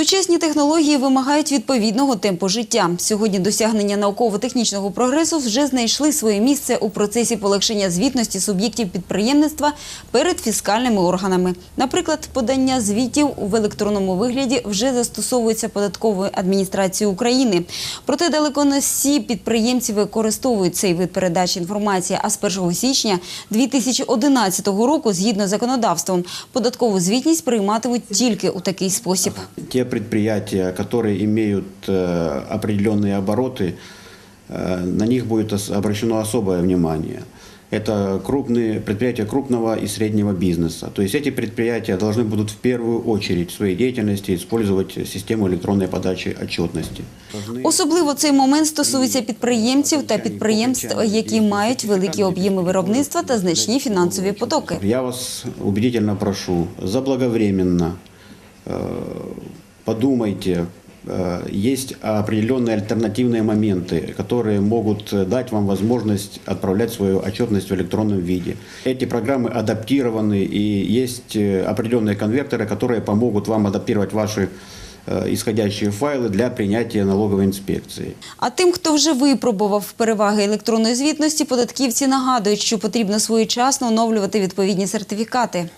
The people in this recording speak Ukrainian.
Сучасні технології вимагають відповідного темпу життя. Сьогодні досягнення науково-технічного прогресу вже знайшли своє місце у процесі полегшення звітності суб'єктів підприємництва перед фіскальними органами. Наприклад, подання звітів в електронному вигляді вже застосовується податковою адміністрацією України. Проте далеко не всі підприємці використовують цей вид передачі інформації. А з 1 січня 2011 року, згідно з законодавством, податкову звітність прийматимуть тільки у такий спосіб Те предприятия, которые имеют э, определенные обороты, э, на них будет ос- обращено особое внимание. Это крупные предприятия крупного и среднего бизнеса. То есть эти предприятия должны будут в первую очередь в своей деятельности использовать систему электронной подачи отчетности. Должны- Особливо цей момент стосується підприємців та підприємств, які мають великі об'єми виробництва та значні фінансові потоки. Я вас убедительно прошу, заблаговременно э, подумайте, э, есть определенные альтернативные моменты, которые могут э, дать вам возможность отправлять свою отчетность в электронном виде. Эти программы адаптированы и есть э, определенные конвертеры, которые помогут вам адаптировать ваши э, исходящие файлы для принятия налоговой инспекции. А тим, хто вже випробував переваги електронної звітності, податківці нагадують, що потрібно своєчасно оновлювати відповідні сертифікати.